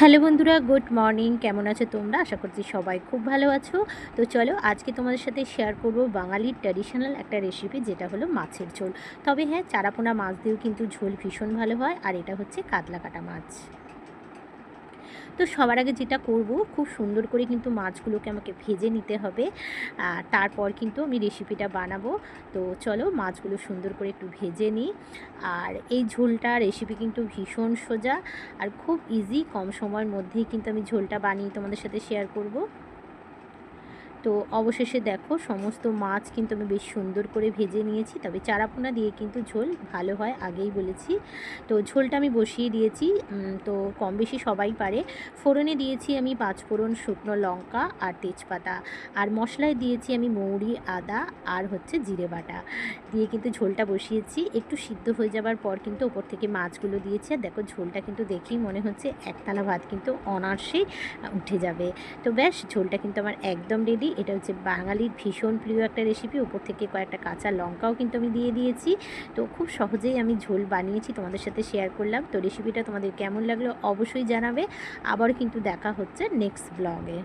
Hello বন্ধুরা, good morning. কেমন আছো তোমরা? আশা করছি সবাই খুব ভালো আছো। তো চলো, আজকে তোমাদের সাথে শেয়ার করব বাঙালির ট্র্যাডিশনাল একটা রেসিপি যেটা হলো মাছের ঝোল। তবে হ্যাঁ চারাপোনা মাছ দিয়েও কিন্তু ঝোল ভীষণ ভালো হয়, আর এটা হচ্ছে কাতলা কাটা মাছ। তো সবার আগে যেটা করব, খুব সুন্দর করে কিন্তু মাছগুলোকে আমাকে ভেজে নিতে হবে। তারপর কিন্তু আমি রেসিপিটা বানাবো। তো চলো মাছগুলো সুন্দর করে একটু ভেজে নিই। আর এই ঝোলটা রেসিপি কিন্তু ভীষণ সোজা আর খুব ইজি কম সময়ের মধ্যেই কিন্তু আমি ঝোলটা বানিয়ে তোমাদের সাথে শেয়ার করব। তো অবশেষে দেখো সমস্ত মাছ কিন্তু আমি বেশ সুন্দর করে ভেজে নিয়েছি। তবে চারাপোনা দিয়ে কিন্তু ঝোল ভালো হয়, আগেই বলেছি। তো ঝোলটা আমি বসিয়ে দিয়েছি। তো কম বেশি সবাই পারে। ফোড়নে দিয়েছি আমি পাঁচ ফোড়ন শুকনো লঙ্কা আর তেজপাতা। আর মশলায় দিয়েছি আমি মৌরি, আদা আর হচ্ছে জিরে বাটা। দিয়ে কিন্তু ঝোলটা বসিয়েছি। একটু সিদ্ধ হয়ে যাবার পর কিন্তু ওপর থেকে মাছগুলো দিয়েছি। আর দেখো ঝোলটা কিন্তু দেখেই মনে হচ্ছে একতলা ভাত কিন্তু অনার্সেই উঠে যাবে। তো ব্যাস, ঝোলটা কিন্তু আমার একদম রেডি এটা হচ্ছে বাঙালির ভীষণ প্রিয় একটা রেসিপি উপর থেকে কয়েকটা কাঁচা লঙ্কাও কিন্তু আমি দিয়ে দিয়েছি। তো খুব সহজেই আমি ঝোল বানিয়েছি, তোমাদের সাথে শেয়ার করলাম। তো রেসিপিটা তোমাদের কেমন লাগল অবশ্যই জানাবে। আবার কিন্তু দেখা হচ্ছে নেক্সট ব্লগে